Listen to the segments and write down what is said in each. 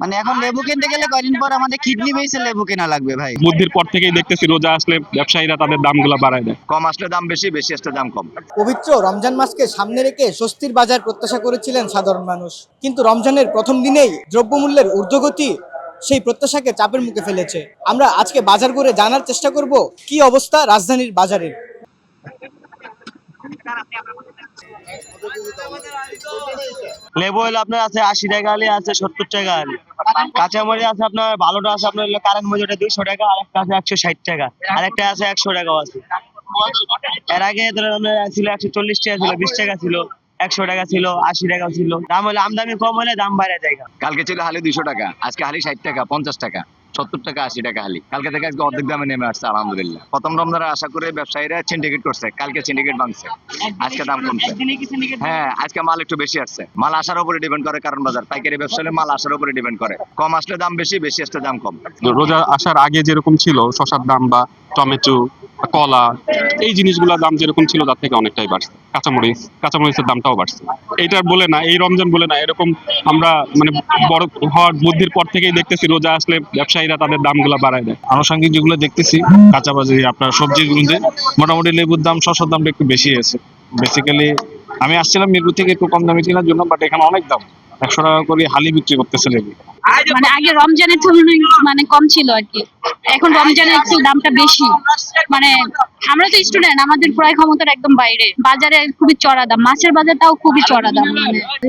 মানে এখন লেবু কিনতে গেলে কয়দিন পর আমাদের কিডনি বেসে লেবু কেনা লাগবে ভাই। বুদ্ধির পর থেকেই দেখতেছি রোজা আসলে ব্যবসায়ীরা তাদের দামগুলো বাড়ায় দেয়। কম আসলে দাম বেশি বেশি আসলে দাম কম। পবিত্র রমজান মাসকে সামনে রেখে স্বস্তির বাজার প্রত্যাশা করেছিলেন সাধারণ মানুষ। কিন্তু রমজানের প্রথম দিনেই দ্রব্যমূল্যের ঊর্ধ্বগতি সেই প্রত্যাশাকে চাপের মুখে ফেলেছে। আমরা আজকে বাজার করে জানার চেষ্টা করব কি অবস্থা রাজধানীর বাজারের? লেবু হলো আপনার আছে আশি টাকা আলি আছে সত্তর টাকা আলি। কাঁচামরিচ আছে আপনার ভালোটা আছে আপনার কারেন্ট মজুরিটা দুইশো টাকা, আর একটা আছে একশো ষাট টাকা। আর একটা আছে একশো টাকাও আছে। এর আগে ধরেন আপনার ছিল একশো চল্লিশ টাকা ছিল, বিশ টাকা ছিল, একশো টাকা ছিল, আশি টাকা ছিল। দাম হলে আমদামি কম হলে দাম বাইরে যায় কালকে ছিল হালি দুইশো টাকা, আজকে হালি ষাট টাকা, পঞ্চাশ টাকা। সত্তর টাকা আশি টাকা হালি কালকে থেকে আজকে অর্ধেক দামে নেমে আসছে আলহামদুলিল্লাহ। প্রথম রমজানে আশা করে ব্যবসায়ীরা সিন্ডিকেট করছে কালকে সিন্ডিকেট ভাঙছে। আজকে দাম কমছে। হ্যাঁ আজকে মাল একটু বেশি আসছে। মাল আসার উপরে ডিপেন্ড করে কারণ বাজার। পাইকারি ব্যবসা হলে মাল আসার উপরে ডিপেন্ড করে। কম আসলে দাম বেশি বেশি আসলে দাম কম। রোজা আসার আগে যেরকম ছিল শশার দাম বা টমেটো কলা এই জিনিসগুলোর দাম যেরকম ছিল তার থেকে অনেকটাই বাড়ছে। কাঁচামরিচ কাঁচামরিচের দামটাও বাড়ছে। এটা বলে না এই রমজান বলে না এরকম আমরা মানে বড় হওয়ার বুদ্ধির পর থেকেই দেখতেছি রোজা আসলে ব্যবসায়ীরা তাদের দামগুলো বাড়ায় দেয়। আনুষঙ্গিক যেগুলো দেখতেছি কাঁচা বাজারে আপনার সবজির মধ্যে মোটামুটি লেবুর দাম শসার দামটা একটু বেশি আছে। বেসিক্যালি আমি আসছিলাম মিরপুর থেকে একটু কম দামে কেনার জন্য বাট এখানে অনেক দাম। একশো টাকা করে হালি বিক্রি করতেছে লেবু। মানে আগে রমজানের তুলনায় মানে কম ছিল আর কি। এখন রমজানের একটু দামটা বেশি। মানে আমরা তো স্টুডেন্ট আমাদের ক্রয় ক্ষমতার একদম বাইরে। বাজারে খুবই চড়া দাম, মাছের বাজারটাও খুবই চড়া দাম।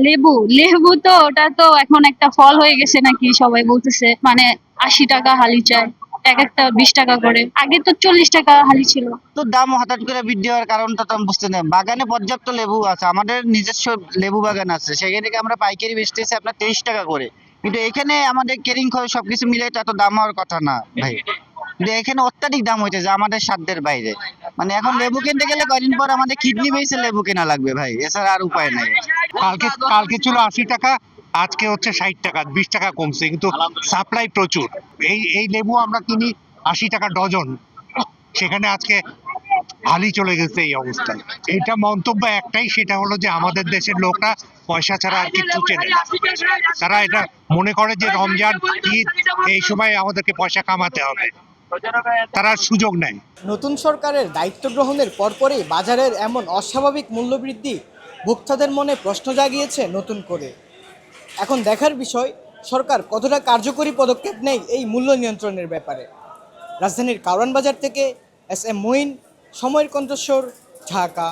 লেবু লেবু তো ওটা তো এখন একটা ফল হয়ে গেছে নাকি সবাই বলতেছে মানে আশি টাকা হালি চায় এক একটা বিশ টাকা করে। আগে তো চল্লিশ টাকা হালি ছিল। তো দাম হঠাৎ করে বৃদ্ধি হওয়ার কারণটা তো বুঝতে না। বাগানে পর্যাপ্ত লেবু আছে, আমাদের নিজস্ব লেবু বাগান আছে। সেখান আমরা পাইকারি বেচতেছি আপনার তেইশ টাকা করে। কিন্তু এখানে আমাদের কেরিং খরচ সবকিছু মিলে এত দাম হওয়ার কথা না, ভাই। এখানে অত্যাধিক দাম হইতেছে আমাদের সাধ্যের বাইরে। মানে এখন লেবু কিনতে গেলে কয়দিন পর আমাদের কিডনি বেসে লেবু কেনা লাগবে ভাই, এছাড়া আর উপায় নাই। কালকে কালকে ছিল আশি টাকা, আজকে হচ্ছে ষাট টাকা, বিশ টাকা কমছে, কিন্তু সাপ্লাই প্রচুর। এই এই লেবু আমরা কিনি আশি টাকা ডজন। সেখানে আজকে হালি চলে গেছে এই অবস্থায় এটা মন্তব্য একটাই, সেটা হলো যে আমাদের দেশের লোকরা পয়সা ছাড়া আর কিছু চেনে। তারা এটা মনে করে যে রমজান, ঈদ, এই সময় আমাদেরকে পয়সা কামাতে হবে। তারা সুযোগ নেয়। নতুন সরকারের দায়িত্ব গ্রহণের পরপরই বাজারের এমন অস্বাভাবিক মূল্যবৃদ্ধি ভোক্তাদের মনে প্রশ্ন জাগিয়েছে নতুন করে। এখন দেখার বিষয়, সরকার কতটা কার্যকরী পদক্ষেপ নেয় এই মূল্য নিয়ন্ত্রণের ব্যাপারে। রাজধানীর কারওয়ান বাজার থেকে এস এম মঈন, সময়ের কণ্ঠস্বর, ঢাকা।